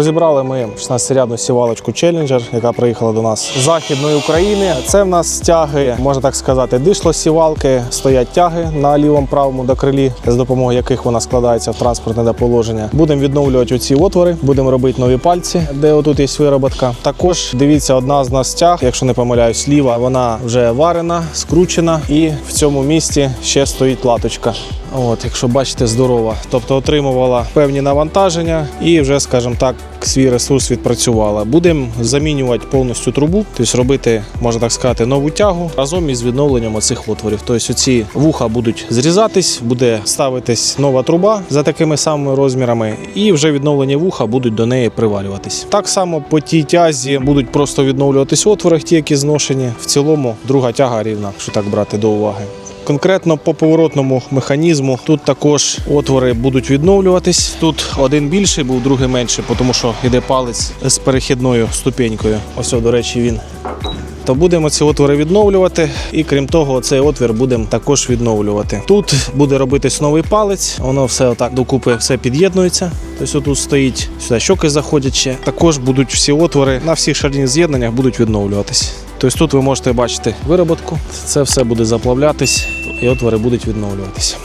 Розібрали ми 16-рядну сівалочку Challenger, яка приїхала до нас з західної України. Це в нас тяги, можна так сказати, дишло сівалки. Стоять тяги на лівому правому докрилі, з допомогою яких вона складається в транспортне положення. Будемо відновлювати оці отвори, будемо робити нові пальці, де отут є вироботка. Також дивіться, одна з нас тяг, якщо не помиляюсь, ліва, вона вже варена, скручена, і в цьому місці ще стоїть латочка. От, якщо бачите, здорова. Тобто отримувала певні навантаження і вже, скажімо так, свій ресурс відпрацювала. Будемо замінювати повністю трубу, тобто робити, можна так сказати, нову тягу разом із відновленням оцих отворів. Тобто ці вуха будуть зрізатись, буде ставитись нова труба за такими самими розмірами, і вже відновлені вуха будуть до неї привалюватись. Так само по тій тязі будуть просто відновлюватись отвори, ті, які зношені. В цілому друга тяга рівна, якщо так брати до уваги. Конкретно по поворотному механізму тут також отвори будуть відновлюватись. Тут один більший був, другий менший, тому що йде палець з перехідною ступенькою. Ось, до речі, він. То будемо ці отвори відновлювати, і крім того, цей отвір будемо також відновлювати. Тут буде робитись новий палець, воно все отак докупи все під'єднується. Тобто тут стоїть сюди щоки заходять ще. Також будуть всі отвори на всіх шарних з'єднаннях будуть відновлюватись. Тобто тут ви можете бачити вироботку, це все буде заплавлятись і отвори будуть відновлюватися.